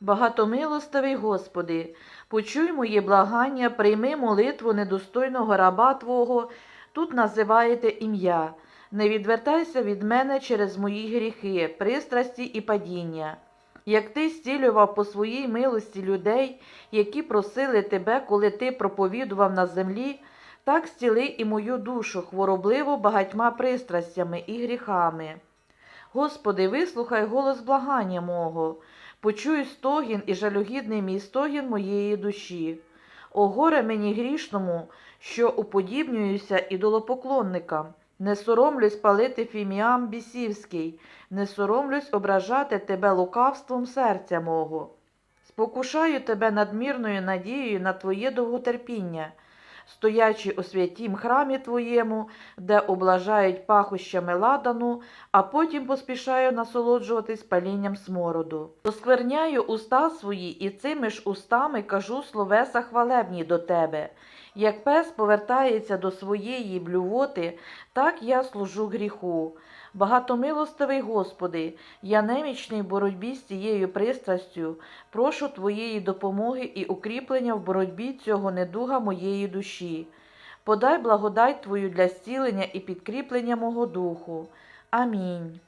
Багатомилостивий Господи, почуй моє благання, прийми молитву недостойного раба Твого, тут називаєте ім'я. Не відвертайся від мене через мої гріхи, пристрасті і падіння. Як ти зцілював по своїй милості людей, які просили тебе, коли ти проповідував на землі, так зціли і мою душу хворобливу багатьма пристрастями і гріхами. Господи, вислухай голос благання мого, почуй стогін і жалюгідний мій стогін моєї душі. О горе мені грішному, що уподібнююся ідолопоклонникам, не соромлюсь палити фіміам бісівський, не соромлюсь ображати тебе лукавством серця мого. Спокушаю тебе надмірною надією на твоє довготерпіння, стоячи у святім храмі твоєму, де облажають пахощами ладану, а потім поспішаю насолоджуватись палінням смороду. Оскверняю уста свої і цими ж устами кажу словеса хвалебні до тебе. Як пес повертається до своєї блювоти, так я служу гріху. Багатомилостивий Господи, я немічний в боротьбі з цією пристрастю, прошу Твоєї допомоги і укріплення в боротьбі цього недуга моєї душі. Подай благодать Твою для зцілення і підкріплення мого духу. Амінь.